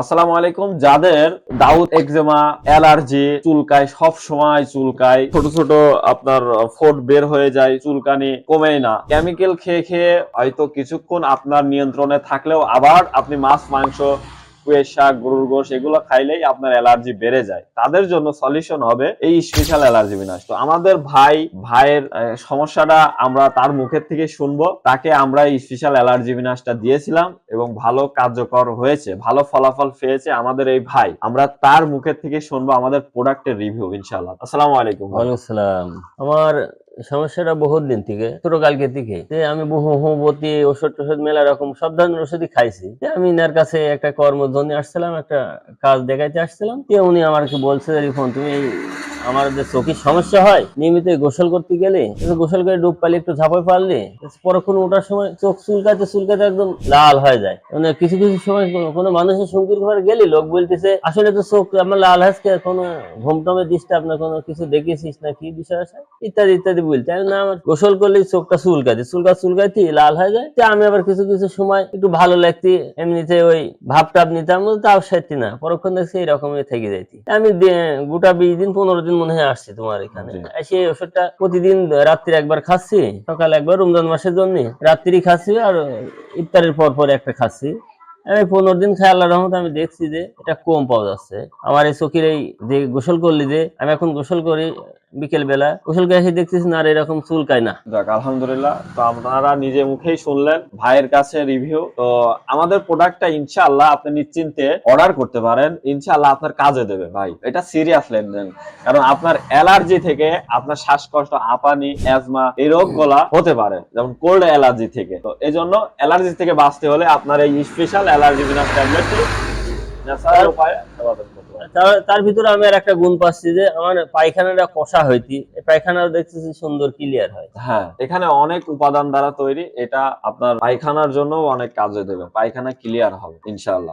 আসসালামু আলাইকুম। যাদের দাউদ একজেমা অ্যালার্জি চুলকায় সব সময় চুলকায়, ছোট ছোট আপনার ফোট বের হয়ে যায়, চুলকানি কমেই না। কেমিক্যাল খেয়ে খেয়ে হয়তো কিছুক্ষণ আপনার নিয়ন্ত্রণে থাকলেও আবার আপনি মাছ, মাংস কুয়ের শাক, গরুর গোশ, এগুলো খাইলেই আপনার অ্যালার্জি বেড়ে যায়। তাদের জন্য সলিউশন হবে এই স্পেশাল অ্যালার্জি বিনাশ। তো আমাদের ভাই, ভাইয়ের সমস্যাটা আমরা তার মুখের থেকে শুনব। তাকে আমরা এই স্পেশাল অ্যালার্জি বিনাশটা দিয়েছিলাম এবং ভালো কার্যকর হয়েছে, ভালো ফলাফল পেয়েছে আমাদের এই ভাই। আমরা তার মুখের থেকে শুনব আমাদের প্রোডাক্টের রিভিউ ইনশাআল্লাহ। আসসালামু আলাইকুম। ওয়ালাইকুম সালাম আমার সমস্যাটা বহুত দিন থেকে ছোট কালকে থেকে। যে আমি বহু হোমোপতি ওষুধ টষুধ মেলা রকম সব ধরনের ওষুধই খাইছি। যে আমি ইনার কাছে একটা কর্মধ্বনি আসছিলাম, একটা কাজ দেখাইতে আসছিলাম। যে উনি আমাকে বলছে তুমি এই আমার যে চোখের সমস্যা হয়, নিয়মিত গোসল করতে গেলে গোসল করে ডুব পালি, একটু ঝাঁপাই পারলে, পরক্ষণ ওঠার সময় চোখ চুলকাতে চুলকাতে একদম লাল হয়ে যায়। মানে কিছু কিছু সময় কোনো- মানুষের সঙ্গীর ঘরে গেলে লোক বলতেছে, আসলে তো চোখ আমার লাল হাসকে কোনো ঘুমটমে ডিস্টার্ব না, কোনো কিছু দেখেছিস না, কি বিষয় আছে? ইত্যাদি ইত্যাদি বলতে আমি না, আমার গোসল করলেই চোখটা চুলকাতে, চুলকা চুলকাতে লাল হয়ে যায়। তা আমি আবার কিছু কিছু সময় একটু ভালো লাগতে, এমনিতে ওই ভাব টাপ নিতাম, তাও সেটি না। পরক্ষণ দেখছি এরকমই থেকে যাইতি। আমি গোটা বিশ দিন, পনেরো দিন মনে হয় আসছে তোমার এখানে। এসে সেই ওষুধটা প্রতিদিন রাত্রি একবার খাচ্ছি সকাল একবার রমজান মাসের জন্য রাত্রি খাচ্ছি আর ইফতারের পর পর একটা খাচ্ছি। আমি পনেরো দিন খাই আল্লাহ রহমত আমি দেখছি যে এটা কম পাওয়া যাচ্ছে। আমার এই চোখের এই যে গোসল করলি যে, আমি এখন গোসল করি বিকেল বেলা গোসল করে এসে দেখতেছি না আর এরকম চুলকায় না। যাক, আলহামদুলিল্লাহ। তো আপনারা নিজে মুখেই শুনলেন ভাইয়ের কাছে রিভিউ তো আমাদের প্রোডাক্টটা ইনশাআল্লাহ আপনি নিশ্চিন্তে অর্ডার করতে পারেন। ইনশাআল্লাহ আপনার কাজে দেবে ভাই। এটা সিরিয়াস লেনদেন। কারণ আপনার অ্যালার্জি থেকে আপনার শ্বাসকষ্ট, আপানি অ্যাজমা এই রোগগুলা হতে পারে। যেমন কোল্ড অ্যালার্জি থেকে। তো এই জন্য অ্যালার্জি থেকে বাঁচতে হলে আপনার এই স্পেশাল ন্যাচারাল উপায়ে হবে। তার- তার ভিতরে আমি আর একটা গুণ পাচ্ছি যে আমার পায়খানাটা কষা হইতি পায়খানা দেখতেছি সুন্দর ক্লিয়ার হয় হ্যাঁ এখানে অনেক উপাদান দ্বারা তৈরি এটা আপনার পায়খানার জন্য অনেক কাজে দেবে পায়খানা ক্লিয়ার হবে ইনশাআল্লাহ